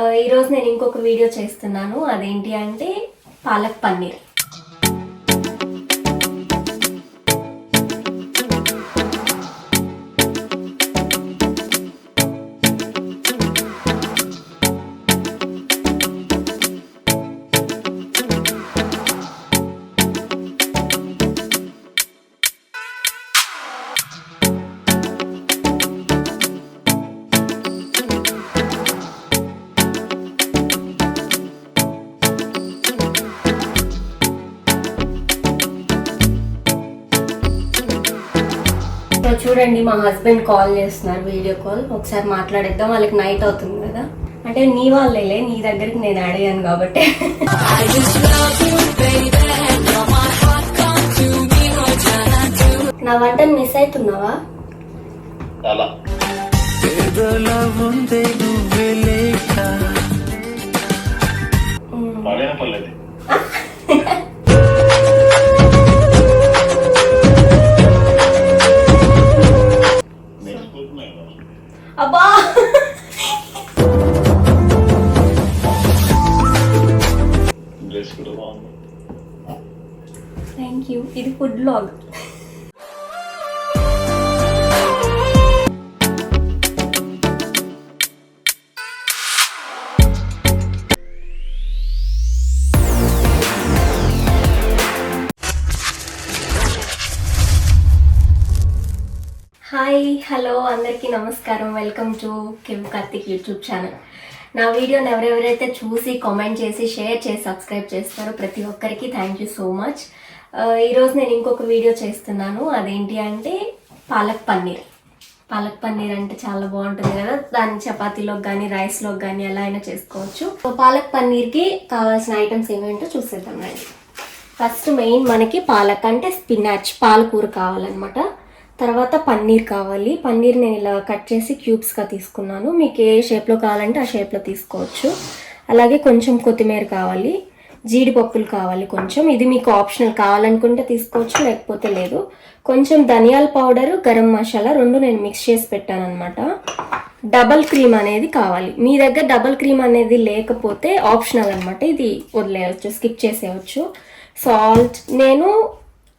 ఈరోజు నేను ఇంకొక వీడియో చేస్తున్నాను. అదేంటి అంటే పాలక్ పన్నీర్. చూడండి మా హస్బెండ్ కాల్ చేస్తున్నారు వీడియో కాల్ ఒకసారి మాట్లాడేద్దాం వాళ్ళకి నైట్ అవుతుంది కదా. అంటే నీ వాళ్ళేలే నీ దగ్గరికి నేను అడిగాను కాబట్టి. నా వంటను మిస్ అవుతున్నావా? పర్లేదు అబ్బా. థ్యాంక్ యూ ఇది ఫుడ్ బ్లాగ్ హలో అందరికీ నమస్కారం. Welcome to Kim Karthik YouTube channel నా వీడియోని ఎవరెవరైతే చూసి కామెంట్ చేసి షేర్ చేసి సబ్స్క్రైబ్ చేస్తారో ప్రతి ఒక్కరికి థ్యాంక్ యూ సో మచ్ ఈరోజు నేను ఇంకొక వీడియో చేస్తున్నాను. అదేంటి అంటే పాలక్ పన్నీర్. పాలక్ పన్నీర్ అంటే చాలా బాగుంటుంది కదా. దాన్ని చపాతీలోకి కానీ రైస్లోకి కానీ ఎలా అయినా చేసుకోవచ్చు. పాలక్ పన్నీర్కి కావాల్సిన ఐటమ్స్ ఏమేంటో చూసేద్దాం రండి. ఫస్ట్ మెయిన్ మనకి పాలక్ అంటే స్పినాచ్ పాలకూర కావాలన్నమాట. తర్వాత పన్నీర్ కావాలి. పన్నీర్ నేను ఇలా కట్ చేసి క్యూబ్స్గా తీసుకున్నాను. మీకు ఏ షేప్లో కావాలంటే ఆ షేప్లో తీసుకోవచ్చు. అలాగే కొంచెం కొత్తిమీర కావాలి. జీడిపప్పులు కావాలి కొంచెం. ఇది మీకు ఆప్షనల్ కావాలనుకుంటే తీసుకోవచ్చు లేకపోతే లేదు. కొంచెం ధనియాల పౌడరు గరం మసాలా రెండు నేను మిక్స్ చేసి పెట్టాను అనమాట డబల్ క్రీమ్ అనేది కావాలి. మీ దగ్గర డబల్ క్రీమ్ అనేది లేకపోతే ఆప్షనల్ అనమాట ఇది వదిలేయచ్చు స్కిప్ చేసేయచ్చు. సాల్ట్ నేను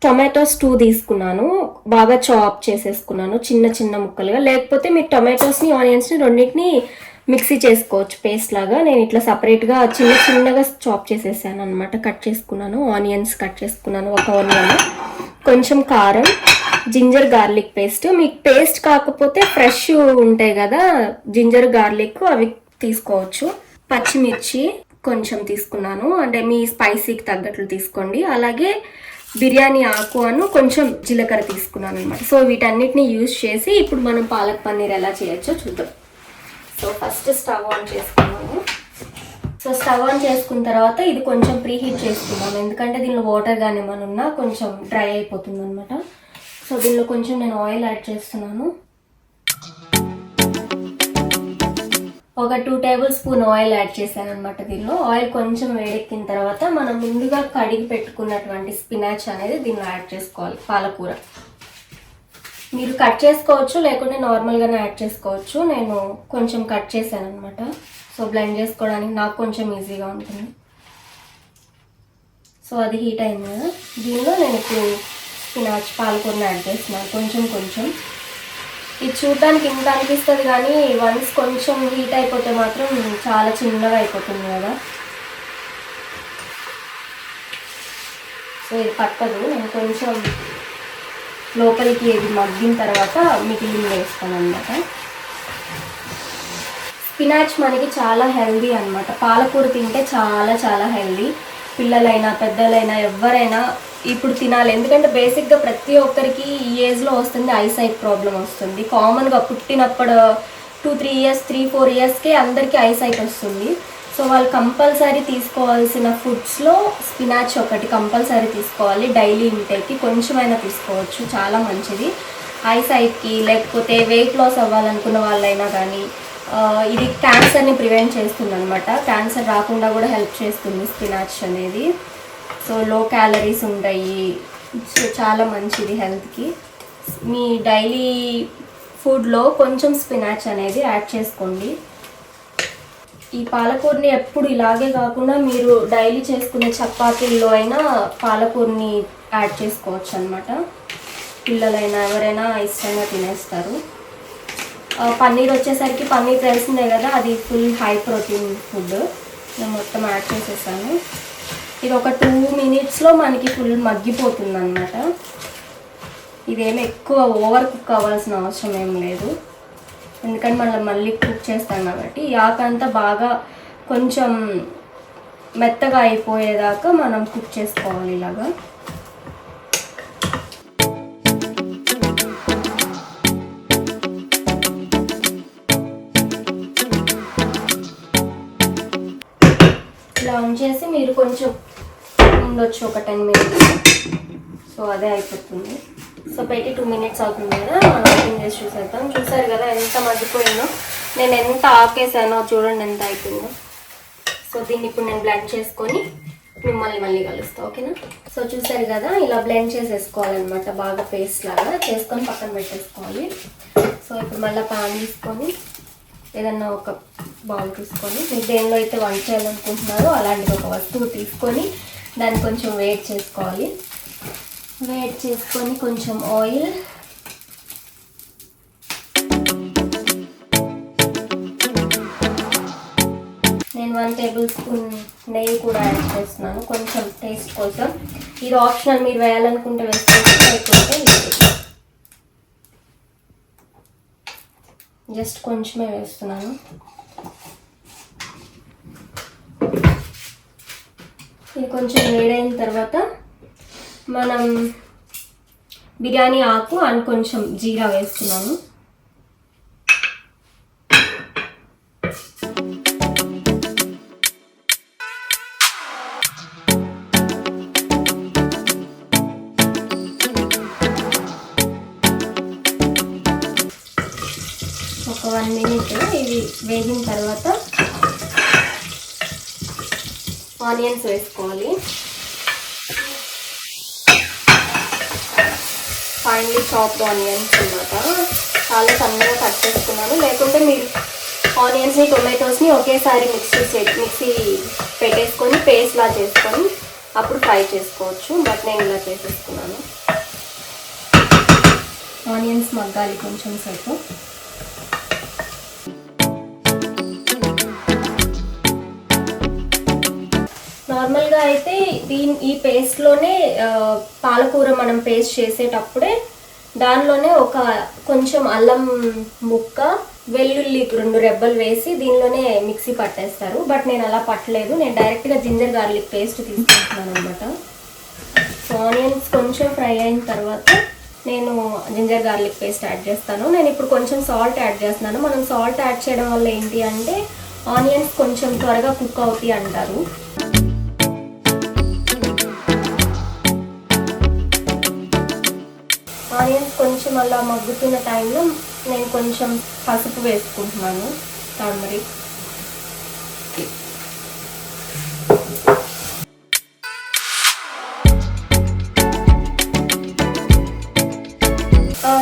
టొమాటోస్ టూ తీసుకున్నాను. బాగా చాప్ చేసేసుకున్నాను చిన్న చిన్న ముక్కలుగా. లేకపోతే మీరు టొమాటోస్ని ఆనియన్స్ని రెండింటిని మిక్సీ చేసుకోవచ్చు పేస్ట్ లాగా. నేను ఇట్లా సపరేట్గా చిన్న చిన్నగా చాప్ చేసేసాను అనమాట కట్ చేసుకున్నాను ఆనియన్స్ కట్ చేసుకున్నాను ఒక ఆనియన్ కొంచెం కారం జింజర్ గార్లిక్ పేస్ట్. మీకు పేస్ట్ కాకపోతే ఫ్రెష్ ఉంటాయి కదా జింజర్ గార్లిక్ అవి తీసుకోవచ్చు. పచ్చిమిర్చి కొంచెం తీసుకున్నాను. అంటే మీ స్పైసీకి తగ్గట్లు తీసుకోండి. అలాగే బిర్యానీ ఆకు అను కొంచెం జీలకర్ర తీసుకున్నాను అనమాట సో వీటన్నిటిని యూజ్ చేసి ఇప్పుడు మనం పాలక్ పన్నీర్ ఎలా చేయొచ్చో చూద్దాం. సో ఫస్ట్ స్టవ్ ఆన్ చేసుకున్నాము. సో స్టవ్ ఆన్ చేసుకున్న తర్వాత ఇది కొంచెం ప్రీ హీట్ చేసుకున్నాము ఎందుకంటే దీనిలో వాటర్ కానీ ఏమైనా ఉన్నా కొంచెం డ్రై అయిపోతుంది అనమాట సో దీనిలో కొంచెం నేను ఆయిల్ యాడ్ చేస్తున్నాను. ఒక two tablespoon oil add చేశాను అనమాట దీనిలో. ఆయిల్ కొంచెం వేడెక్కిన తర్వాత మనం ముందుగా కడిగి పెట్టుకున్నటువంటి స్పినాచ్ అనేది దీనిలో యాడ్ చేసుకోవాలి పాలకూర. మీరు కట్ చేసుకోవచ్చు లేకుంటే నార్మల్గానే యాడ్ చేసుకోవచ్చు. నేను కొంచెం కట్ చేశాను అనమాట సో బ్లెండ్ చేసుకోవడానికి నాకు కొంచెం ఈజీగా ఉంటుంది. సో అది హీట్ అయింది కదా. దీనిలో నేను ఇప్పుడు స్పినాచ్ పాలకూరని యాడ్ చేస్తున్నాను. కొంచెం కొంచెం. ఇది చూడడానికి ఇంత అనిపిస్తుంది కానీ వన్స్ కొంచెం హీట్ అయిపోతే మాత్రం చాలా చిన్నగా అయిపోతుంది కదా. సో ఇది పట్టదు. నేను కొంచెం లోపలికి ఇది మగ్గిన తర్వాత మిగిలిన వేస్తాను అనమాట స్పినాచ్ మనకి చాలా హెల్దీ అన్నమాట. పాలకూర తింటే చాలా చాలా హెల్దీ. పిల్లలైనా పెద్దలైనా ఎవరైనా ఇప్పుడు తినాలి. ఎందుకంటే బేసిక్గా ప్రతి ఒక్కరికి ఈ ఏజ్లో వస్తుంది ఐసైట్ ప్రాబ్లం వస్తుంది. కామన్గా పుట్టినప్పుడు two three years three four ఇయర్స్కే అందరికీ ఐసైట్ వస్తుంది. సో వాళ్ళు కంపల్సరీ తీసుకోవాల్సిన ఫుడ్స్లో స్పినాచ్ ఒకటి కంపల్సరీ తీసుకోవాలి. డైలీ ఇంటేకి కొంచెమైనా తీసుకోవచ్చు. చాలా మంచిది. ఐసైట్కి లేకపోతే వెయిట్ లాస్ అవ్వాలనుకున్న వాళ్ళైనా కానీ ఇది క్యాన్సర్ని ప్రివెంట్ చేస్తుంది అనమాట క్యాన్సర్ రాకుండా కూడా హెల్ప్ చేస్తుంది స్పినాచ్ అనేది. సో లో క్యాలరీస్ ఉంటాయి. సో చాలా మంచిది హెల్త్కి మీ డైలీ ఫుడ్లో కొంచెం స్పినాచ్ అనేది యాడ్ చేసుకోండి. ఈ పాలకూరని ఎప్పుడు ఇలాగే కాకుండా మీరు డైలీ చేసుకునే చపాతీల్లో అయినా పాలకూరని యాడ్ చేసుకోవచ్చు అనమాట పిల్లలైనా ఎవరైనా ఇష్టంగా తినేస్తారు. పన్నీర్ వచ్చేసరికి పన్నీర్ తెలిసిందే కదా అది ఫుల్ హై ప్రోటీన్ ఫుడ్ నేను మొత్తం యాడ్ చేసేసాను. ఇది ఒక టూ మినిట్స్లో మనకి ఫుల్ మగ్గిపోతుంది అనమాట ఇదేమి ఎక్కువ ఓవర్ కుక్ అవ్వాల్సిన అవసరం ఏం లేదు. ఎందుకంటే మనం మళ్ళీ కుక్ చేస్తాం కాబట్టి. యాకంతా బాగా కొంచెం మెత్తగా అయిపోయేదాకా మనం కుక్ చేసుకోవాలి ఇలాగా. ఇలా ఉంచేసి మీరు కొంచెం ఉండొచ్చు ఒక టెన్ మినిట్స్. సో అదే అయిపోతుంది. సో పెట్టి టూ మినిట్స్ అవుతుంది కదా మనం ఓపెన్ చేసి చూసేద్దాం. చూసారు కదా ఎంత మర్చిపోయిందో నేను ఎంత ఆకేసానో చూడండి ఎంత అయిపోయిందో. సో దీన్ని ఇప్పుడు నేను బ్లెండ్ చేసుకొని మిమ్మల్ని మళ్ళీ కలుస్తా ఓకేనా? సో చూసారు కదా ఇలా బ్లెండ్ చేసేసుకోవాలన్నమాట బాగా పేస్ట్ లాగా చేసుకొని పక్కన పెట్టేసుకోవాలి. సో ఇప్పుడు మళ్ళీ పాన్ తీసుకొని ఏదన్నా ఒక బౌల్ తీసుకొని మీరు దేనిలో అయితే వంట చేయాలనుకుంటున్నారో అలాంటిది ఒక వస్తువు తీసుకొని దాన్ని కొంచెం వేట్ చేసుకోవాలి. వేట్ చేసుకొని కొంచెం ఆయిల్. నేను వన్ టేబుల్ స్పూన్ నెయ్యి కూడా యాడ్ చేస్తున్నాను. కొంచెం టేస్ట్ కోసం. ఇది ఆప్షనల్ మీరు వేయాలనుకుంటే వేసుకోవచ్చు లేకుంటే జస్ట్ కొంచెమే వేస్తున్నాను. కొంచెం వేడైన తర్వాత మనం బిర్యానీ ఆకు అండ్ కొంచెం జీరా వేస్తున్నాను. ఒక వన్ మినిట్ ఇవి వేగిన తర్వాత ఆనియన్స్ వేసుకోవాలి. ఫైన్లీ చాప్డ్ ఆనియన్స్ అన్నమాట. చాలా సన్నగా కట్ చేసుకున్నాను. లేకుంటే మీరు ఆనియన్స్ని టొమాటోస్ని ఒకేసారి మిక్సీ మిక్సీ పెట్టేసుకొని పేస్ట్లా చేసుకొని అప్పుడు ఫ్రై చేసుకోవచ్చు. బట్ నేను ఇలా చేసేసుకున్నాను. ఆనియన్స్ మగ్గాలి కొంచెం సేపు. నార్మల్గా అయితే దీని ఈ పేస్ట్లోనే పాలకూర మనం పేస్ట్ చేసేటప్పుడే దానిలోనే ఒక కొంచెం అల్లం ముక్క వెల్లుల్లి రెండు రెబ్బలు వేసి దీనిలోనే మిక్సీ పట్టేస్తారు. బట్ నేను అలా పట్టలేదు. నేను డైరెక్ట్గా జింజర్ గార్లిక్ పేస్ట్ తీసుకుంటున్నాను అనమాట సో ఆనియన్స్ కొంచెం ఫ్రై అయిన తర్వాత నేను జింజర్ గార్లిక్ పేస్ట్ యాడ్ చేస్తాను. నేను ఇప్పుడు కొంచెం సాల్ట్ యాడ్ చేస్తున్నాను. మనం సాల్ట్ యాడ్ చేయడం వల్ల ఏంటి అంటే ఆనియన్స్ కొంచెం త్వరగా కుక్ అవుతాయి అంటారు. ఆనియన్స్ కొంచెం అలా మగ్గుతున్న టైంలో నేను కొంచెం పసుపు వేసుకుంటున్నాను టర్మరిక్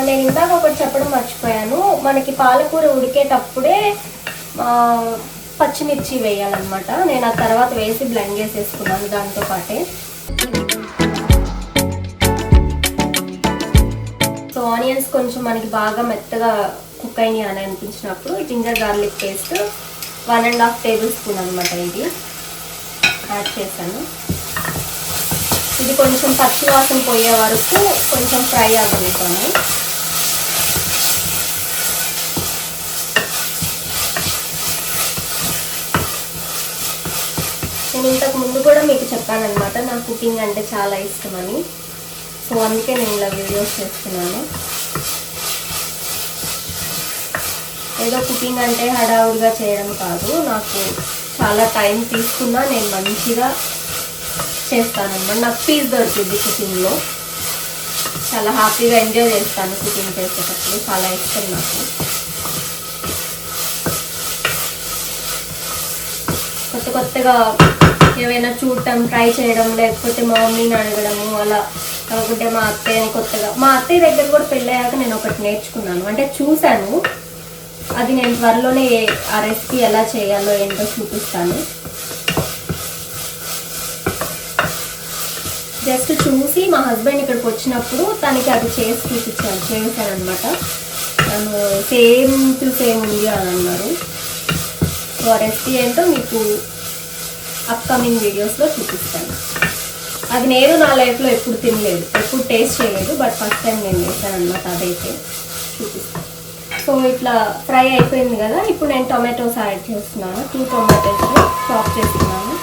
నేను ఇందాక ఒకటి చెప్పడం మర్చిపోయాను. మనకి పాలకూర ఉడికేటప్పుడే పచ్చిమిర్చి వేయాలన్నమాట. నేను ఆ తర్వాత వేసి బ్లెండ్ చేసేసుకున్నాను దాంతో పాటే. ఆనియన్స్ కొంచెం మనకి బాగా మెత్తగా కుక్ అయినాయి అని అనిపించినప్పుడు ginger garlic paste one and half tablespoon అనమాట ఇది. యాడ్ చేశాను. ఇది కొంచెం పచ్చి వాసన పోయే వరకు కొంచెం ఫ్రై అవ్వనిస్తాను నేను ఇంతకు ముందు కూడా మీకు చెప్పాను అనమాట నాకు కుకింగ్ అంటే చాలా ఇష్టమని. సో అందుకే నేను ఇలా వీడియోస్ చేస్తున్నాను. ఏదో కుకింగ్ అంటే హడావుడిగా చేయడం కాదు. నాకు చాలా టైం తీసుకున్నా నేను మంచిగా చేస్తానన్నమాట. నాకు పీస్ దొరికింది కుకింగ్లో. చాలా హ్యాపీగా ఎంజాయ్ చేస్తాను కుకింగ్ చేసేటప్పుడు. చాలా ఇష్టం నాకు. కొత్త కొత్తగా ఏమైనా చూడటం ట్రై చేయడం లేకపోతే మా మమ్మీని అడగడము అలా కాకుంటే మా అత్తయ్య కొత్తగా. మా అత్తయ్య దగ్గర కూడా పెళ్ళయ్యాక నేను ఒకటి నేర్చుకున్నాను. అంటే చూశాను. అది నేను త్వరలోనే ఆ రెసిపీ ఎలా చేయాలో ఏంటో చూపిస్తాను. జస్ట్ చూసి మా హస్బెండ్ ఇక్కడికి వచ్చినప్పుడు తనకి అది చేసి చూపించాను. చేశాను అనమాట తను సేమ్ టు సేమ్ ఉంది అని అన్నారు. సో ఆ రెసిపీ ఏంటో మీకు అప్కమింగ్ వీడియోస్లో చూపిస్తాను. అది నేను నా లైఫ్లో ఎప్పుడు తినలేదు ఎప్పుడు టేస్ట్ చేయలేదు బట్ ఫస్ట్ టైం నేను చేశాను అనమాట అదైతే. చూపిస్తాను సో ఇట్లా ఫ్రై అయిపోయింది కదా ఇప్పుడు నేను టొమాటోస్ యాడ్ చేస్తున్నాను టూ టొమాటోస్ చాప్ చేస్తున్నాను.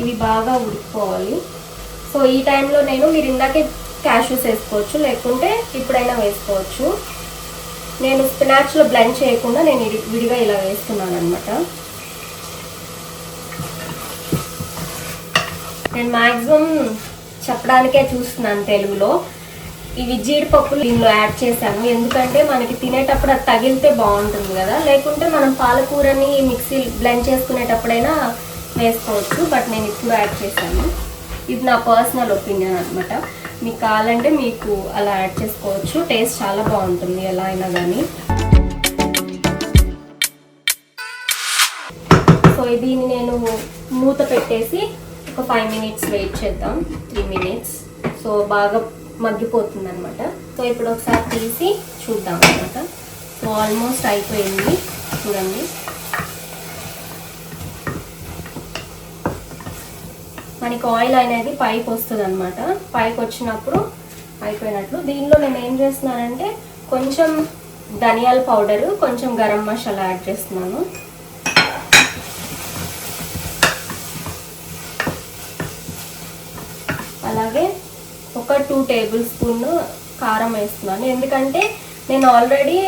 ఇవి బాగా ఉడికిపోవాలి. సో ఈ టైంలో నేను మీరు ఇందాకే క్యాషెస్ వేసుకోవచ్చు లేకుంటే ఇప్పుడైనా వేసుకోవచ్చు. నేను స్పినాచ్లో బ్లెండ్ చేయకుండా నేను విడిగా ఇలా వేస్తున్నాను అనమాట నేను మ్యాక్సిమం చెప్పడానికే చూస్తున్నాను తెలుగులో. ఇవి జీడిపప్పులు దీనిలో యాడ్ చేశాను. ఎందుకంటే మనకి తినేటప్పుడు అది తగిలితే బాగుంటుంది కదా. లేకుంటే మనం పాలకూరని మిక్సీ బ్లెండ్ చేసుకునేటప్పుడైనా వేసుకోవచ్చు. బట్ నేను ఇప్పుడు యాడ్ చేశాను. ఇది నా పర్సనల్ ఒపీనియన్ అనమాట మీకు కావాలంటే మీకు అలా యాడ్ చేసుకోవచ్చు. టేస్ట్ చాలా బాగుంటుంది ఎలా అయినా కానీ సో దీన్ని నేను మూత పెట్టేసి ఒక ఫైవ్ మినిట్స్ వెయిట్ చేద్దాం. త్రీ మినిట్స్ సో బాగా మగ్గిపోతుంది అనమాట సో ఇప్పుడు ఒకసారి తీసి చూద్దాం అనమాట సో ఆల్మోస్ట్ అయిపోయింది. చూడండి. మనకి ఆయిల్ అనేది పైకి వస్తుంది అనమాట పైకి వచ్చినప్పుడు అయిపోయినట్లు. దీనిలో నేను ఏం చేస్తున్నానంటే కొంచెం ధనియాల పౌడర్ కొంచెం గరం మసాలా యాడ్ చేస్తున్నాను. అలాగే ఒక టూ టేబుల్ స్పూన్ కారం వేస్తున్నాను. ఎందుకంటే నేను ఆల్రెడీ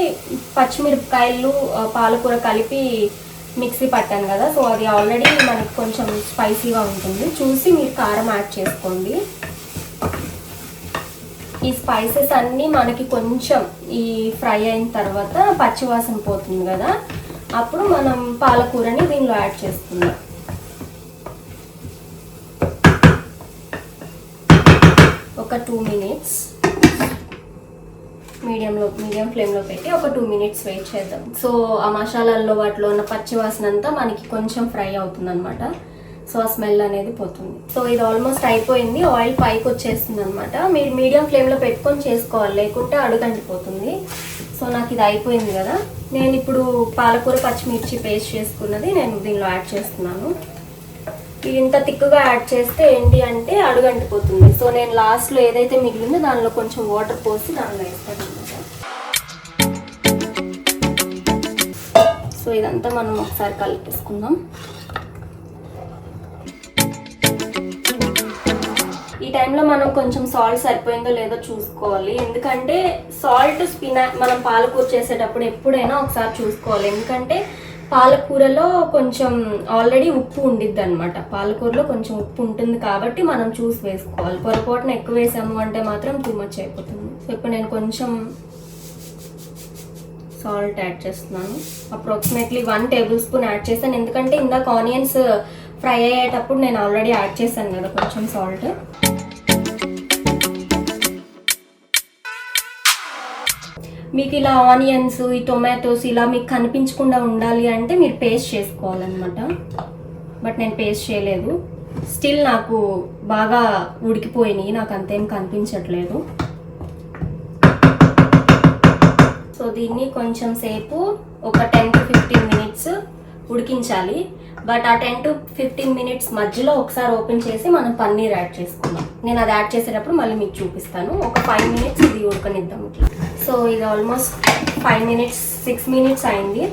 పచ్చిమిరపకాయలు పాలకూర కలిపి మిక్సీ పట్టాను కదా సో అది ఆల్రెడీ మనకి కొంచెం స్పైసీగా ఉంటుంది. చూసి మీరు కారం యాడ్ చేసుకోండి. ఈ స్పైసెస్ అన్నీ మనకి కొంచెం ఈ ఫ్రై అయిన తర్వాత పచ్చివాసన పోతుంది కదా అప్పుడు మనం పాలకూరని దీనిలో యాడ్ చేసుకుందాం. ఒక టూ మినిట్స్ మీడియంలో మీడియం ఫ్లేమ్లో పెట్టి ఒక టూ మినిట్స్ వెయిట్ చేద్దాం. సో ఆ మసాలాల్లో వాటిలో ఉన్న పచ్చి వాసన అంతా మనకి కొంచెం ఫ్రై అవుతుందన్నమాట. సో ఆ స్మెల్ అనేది పోతుంది. సో ఇది ఆల్మోస్ట్ అయిపోయింది. ఆయిల్ పైకి వచ్చేస్తుంది అనమాట మీరు మీడియం ఫ్లేమ్లో పెట్టుకొని చేసుకోవాలి. లేకుంటే అడుగంటిపోతుంది. సో నాకు ఇది అయిపోయింది కదా. నేను ఇప్పుడు పాలకూర పచ్చిమిర్చి పేస్ట్ చేసుకున్నది నేను దీనిలో యాడ్ చేస్తున్నాను. ఇది ఇంత తిక్కుగా యాడ్ చేస్తే ఏంటి అంటే అడుగంటిపోతుంది. సో నేను లాస్ట్లో ఏదైతే మిగిలిందో దానిలో కొంచెం వాటర్ పోసి దానిలో వేస్తాను. సో ఇదంతా మనం ఒకసారి కలిపేసుకుందాం. ఈ టైంలో మనం కొంచెం సాల్ట్ సరిపోయిందో లేదో చూసుకోవాలి. ఎందుకంటే సాల్ట్ స్పినా మనం పాలకూర చేసేటప్పుడు ఎప్పుడైనా ఒకసారి చూసుకోవాలి. ఎందుకంటే పాలకూరలో కొంచెం ఆల్రెడీ ఉప్పు ఉండిద్ది అనమాట పాలకూరలో కొంచెం ఉప్పు ఉంటుంది కాబట్టి మనం చూసి వేసుకోవాలి. పొరపాటున ఎక్కువ వేసాము అంటే మాత్రం టూ మచ్ అయిపోతుంది. సో ఇప్పుడు నేను కొంచెం సాల్ట్ యాడ్ చేస్తున్నాను. Approximately one tablespoon add చేశాను. ఎందుకంటే ఇందాక ఆనియన్స్ ఫ్రై అయ్యేటప్పుడు నేను ఆల్రెడీ యాడ్ చేశాను కదా కొంచెం సాల్ట్. మీకు ఇలా ఆనియన్స్ ఈ టొమాటోస్ ఇలా మీకు కనిపించకుండా ఉండాలి అంటే మీరు పేస్ట్ చేసుకోవాలన్నమాట. బట్ నేను పేస్ట్ చేయలేదు. స్టిల్ నాకు బాగా ఉడికిపోయినాయి. నాకు అంతేం కనిపించట్లేదు. సో దీన్ని కొంచెం సేపు ఒక టెన్ టు ఫిఫ్టీన్ మినిట్స్ ఉడికించాలి. బట్ ఆ టెన్ టు ఫిఫ్టీన్ మినిట్స్ మధ్యలో ఒకసారి ఓపెన్ చేసి మనం పన్నీర్ యాడ్ చేసుకుందాం. నేను అది యాడ్ చేసేటప్పుడు మళ్ళీ మీకు చూపిస్తాను. ఒక ఫైవ్ మినిట్స్ ఇది ఉడకనిద్దాం ఇట్లా. సో ఇది almost five minutes six minutes అయింది.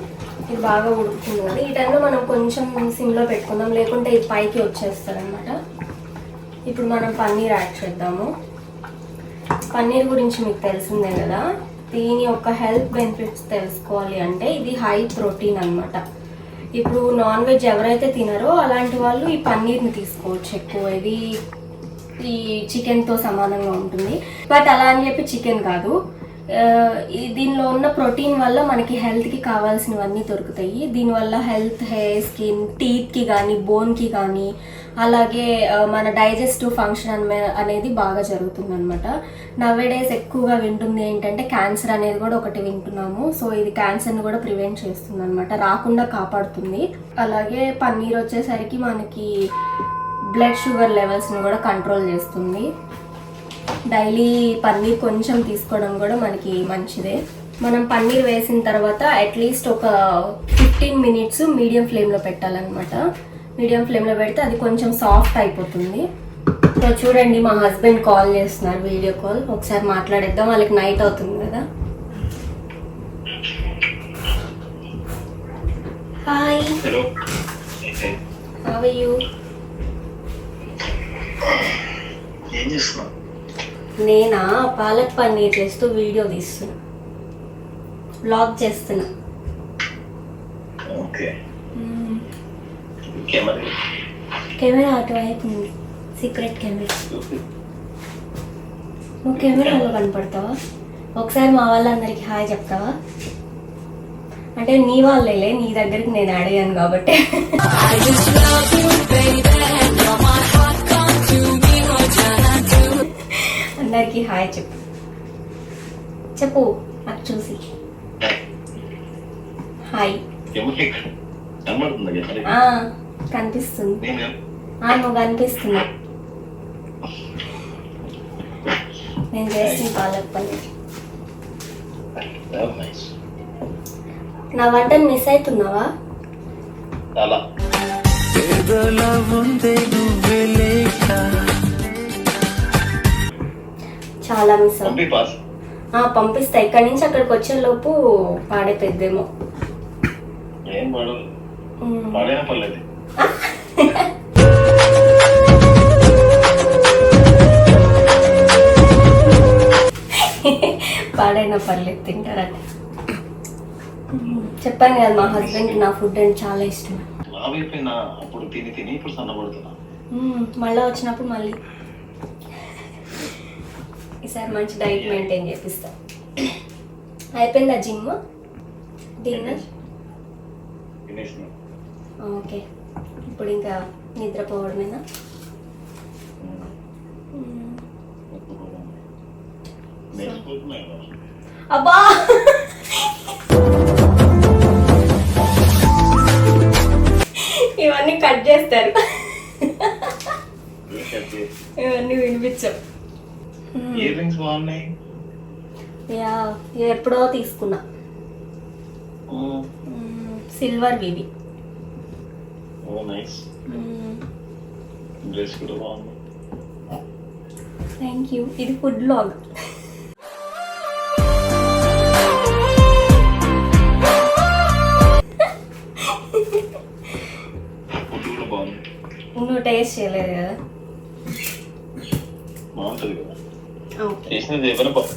ఇది బాగా ఉడుకుతుంది కదా. ఈ టైంలో మనం కొంచెం సిమ్లో పెట్టుకుందాం. లేకుంటే ఇది పైకి వచ్చేస్తుంది అనమాట ఇప్పుడు మనం పన్నీర్ యాడ్ చేద్దాము. పన్నీర్ గురించి మీకు తెలిసిందే కదా. దీని యొక్క హెల్త్ బెనిఫిట్స్ తెలుసుకోవాలి అంటే ఇది హై ప్రోటీన్ అన్నమాట. ఇప్పుడు నాన్ వెజ్ ఎవరైతే తినారో అలాంటి వాళ్ళు ఈ పన్నీర్ని తీసుకోవచ్చు ఎక్కువ. ఇది ఈ చికెన్తో సమానంగా ఉంటుంది. బట్ అలా అని చెప్పి చికెన్ కాదు. దీనిలో ఉన్న ప్రోటీన్ వల్ల మనకి హెల్త్కి కావాల్సినవన్నీ దొరుకుతాయి. దీనివల్ల హెల్త్ హెయిర్ స్కిన్ టీత్కి కానీ బోన్కి కానీ అలాగే మన డైజెస్టివ్ ఫంక్షన్ అనేది బాగా జరుగుతుంది అనమాట నవ్వేడేస్ ఎక్కువగా వింటుంది ఏంటంటే క్యాన్సర్ అనేది కూడా ఒకటి వింటున్నాము. సో ఇది క్యాన్సర్ని కూడా ప్రివెంట్ చేస్తుంది అనమాట రాకుండా కాపాడుతుంది. అలాగే పన్నీర్ వచ్చేసరికి మనకి బ్లడ్ షుగర్ లెవెల్స్ని కూడా కంట్రోల్ చేస్తుంది. డైలీ పన్నీర్ కొంచెం తీసుకోవడం కూడా మనకి మంచిదే. మనం పన్నీర్ వేసిన తర్వాత అట్లీస్ట్ ఒక ఫిఫ్టీన్ మినిట్స్ మీడియం ఫ్లేమ్లో పెట్టాలన్నమాట. మీడియం ఫ్లేమ్లో పెడితే అది కొంచెం సాఫ్ట్ అయిపోతుంది. సో చూడండి మా హస్బెండ్ కాల్ చేస్తున్నారు వీడియో కాల్. ఒకసారి మాట్లాడేద్దాం వాళ్ళకి నైట్ అవుతుంది కదా. హాయ్ హవ్ యూ ఏం చేస్తున్నావు? నేనా? పాలక్ పన్నీర్ చేస్తూ వీడియో తీస్తున్నా. బ్లాగ్ చేస్తున్నా. ఓకే. కెమెరా. కెమెరా అటువైపు ఉంది. Secret camera. నువ్వు కెమెరాలో కనపడతావా? ఒకసారి మా వాళ్ళందరికీ హాయ్ చెప్తావా? అంటే నీ వాళ్ళేలే నీ దగ్గరికి నేను అడిగాను కాబట్టి. అందరికీ హాయ్ చెప్పు. చెప్పు నాకు చూసి. హాయ్. కనిపిస్తుంది. నువ్వు కనిపిస్తున్నావు. నేను చేసిన పాలక్ పన్నీర్ నా వంటను మిస్ అవుతున్నావా? చాలా. మిస్ పంపిస్తా. ఇక్కడి నుంచి అక్కడికి వచ్చే లోపు పాడే పెద్దేమో ఏం పడదు. ఉమ్. పడైనా పర్లేదు. పాడైనా పర్లేదు తింటారట ఉమ్, చెప్పాను కదా మా హస్బెండ్కి నా ఫుడ్ అంటే చాలా ఇష్టం. అప్పుడు తిని తిని ఇప్పుడు సన్నపడుతున్నా ఉమ్, మళ్ళా వచ్చినప్పుడు మళ్ళీ. ఈసారి మంచి డైట్ మెయింటైన్ చేపిస్తా. అయిపోయిందా జిమ్? Dinner okay. ఇప్పుడు ఇంకా నిద్రపోవడమేనా? అబ్బా! ఇవన్నీ కట్ చేస్తారు. ఇవన్నీ బాగున్నాయి? యా ఎప్పుడో తీసుకున్నా. సిల్వర్ వివి ఓ నైస్ డ్రెస్ కూడా బాగుంది థ్యాంక్ యూ ఇది ఫుడ్ లాగ్ ఫుడ్ కూడా బాగుంది నువ్వు టేస్ట్ చేయలేదు కదా బాగుంటుంది కదా ఓకే చేసినది ఎవరైనా బా-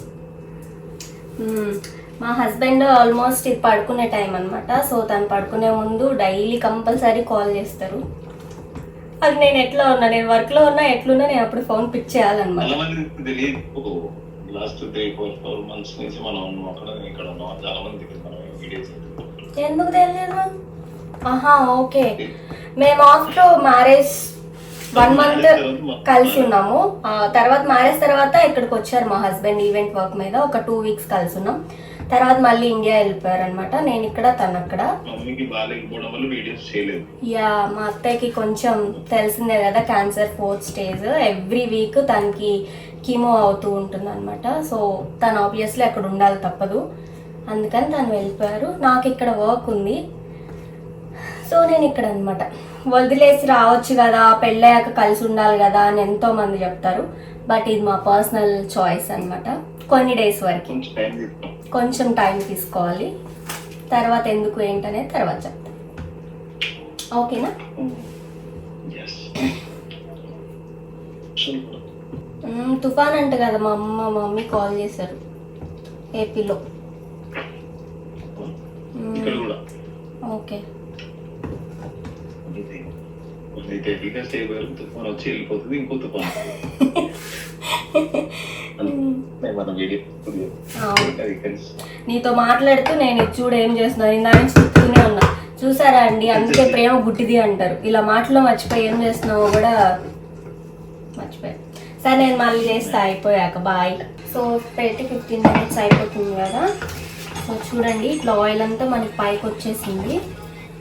మ్మ్. మా హస్బెండ్ ఆల్మోస్ట్ ఇది పడుకునే టైం అనమాట సో తను పడుకునే ముందు డైలీ కంపల్సరీ కాల్ చేస్తారు. అది నేను ఎట్లా ఉన్నా నేను వర్క్లో ఉన్నా ఎట్లున్నా నేను అప్పుడు ఫోన్ పిక్ చేయాలన్నమాట. ఎందుకు తెలియదు? ఆహా ఓకే. మేము ఆఫ్టర్ మ్యారేజ్ వన్ మంత్ కలిసి ఉన్నాము. తర్వాత మ్యారేజ్ తర్వాత ఇక్కడికి వచ్చారు మా హస్బెండ్ ఈవెంట్ వర్క్ మీద. ఒక టూ వీక్స్ కలిసి ఉన్నాం. తర్వాత మళ్ళీ ఇండియా వెళ్ళిపోయారు అనమాట నేను ఇక్కడ తను అక్కడ. మమ్మీకి బాగాలేకపోవడం వల్ల వీడియోస్ చేయలేదు. యా మా అత్తయ్యకి కొంచెం తెలిసిందే కదా cancer fourth stage. Every week తనకి కీమో అవుతూ ఉంటుంది అనమాట సో తను ఆబ్వియస్లీ అక్కడ ఉండాలి తప్పదు. అందుకని తను వెళ్ళిపోయారు. నాకు ఇక్కడ వర్క్ ఉంది. సో నేను ఇక్కడ అనమాట వదిలేసి రావచ్చు కదా పెళ్ళయ్యాక కలిసి ఉండాలి కదా అని ఎంతో మంది చెప్తారు. బట్ ఇది మా పర్సనల్ చాయిస్ అన్నమాట. కొన్ని డేస్ వరకు. కొంచెం టైం తీసుకోవాలి. తర్వాత ఎందుకు ఏంటనేది తర్వాత చెప్తాను ఓకేనా? తుఫాన్ అంట కదా మా అమ్మ మా మమ్మీ కాల్ చేశారు. ఏపీలో. ఓకే. తుఫాన్ వచ్చి వెళ్ళిపోతుంది ఇంకో తుఫాన్. మన నీతో మాట్లాడుతూ నేను చూడు ఏం చేస్తున్నాను ఇందా నుంచి చెప్తూనే ఉన్నా. చూసారా అండి? అందుకే ప్రేమ గుడ్డిది అంటారు. ఇలా మాటలో మర్చిపోయి ఏం చేస్తున్నావో కూడా మర్చిపోయా సరే నేను మళ్ళీ చేస్తా. అయిపోయాక. బాయ్. సో పెట్టి ఫిఫ్టీన్ మినిట్స్ అయిపోతుంది కదా. సో చూడండి ఇట్లా ఆయిల్ అంతా మనకి పైకి వచ్చేసింది.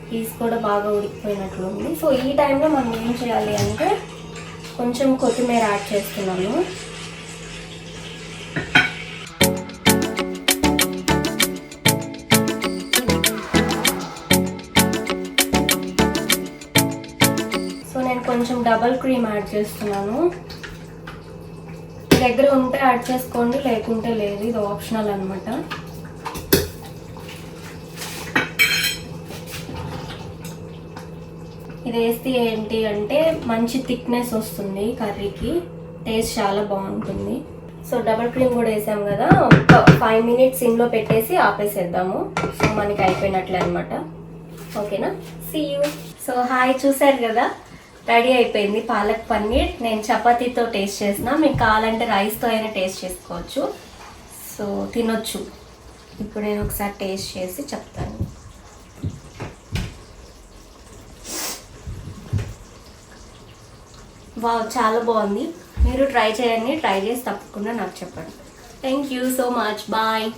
పీస్ కూడా బాగా ఉడికిపోయినట్లు ఉంది. సో ఈ టైంలో మనం ఏం చేయాలి అంటే కొంచెం కొత్తిమీర యాడ్ చేస్తున్నాను డబల్ క్రీమ్ యాడ్ చేస్తున్నాను. దగ్గర ఉంటే యాడ్ చేసుకోండి లేకుంటే లేదు. ఇది ఆప్షనల్ అనమాట ఇది వేస్తే ఏంటి అంటే మంచి థిక్నెస్ వస్తుంది కర్రీకి. టేస్ట్ చాలా బాగుంటుంది. సో డబల్ క్రీమ్ కూడా వేసాం కదా. ఒక ఫైవ్ మినిట్స్ ఇంట్లో పెట్టేసి ఆపేసేద్దాము. సో మనకి అయిపోయినట్లే అనమాట ఓకేనా? సీ యూ సో హాయ్ చూసారు కదా? రెడీ అయిపోయింది పాలక్ పన్నీర్. నేను చపాతీతో టేస్ట్ చేసిన మీకు కావాలంటే రైస్తో అయినా టేస్ట్ చేసుకోవచ్చు. సో తినొచ్చు. ఇప్పుడు నేను ఒకసారి టేస్ట్ చేసి చెప్తాను. వావ్ చాలా బాగుంది. మీరు ట్రై చేయండి. ట్రై చేసి తప్పకుండా నాకు చెప్పండి. Thank you so much bye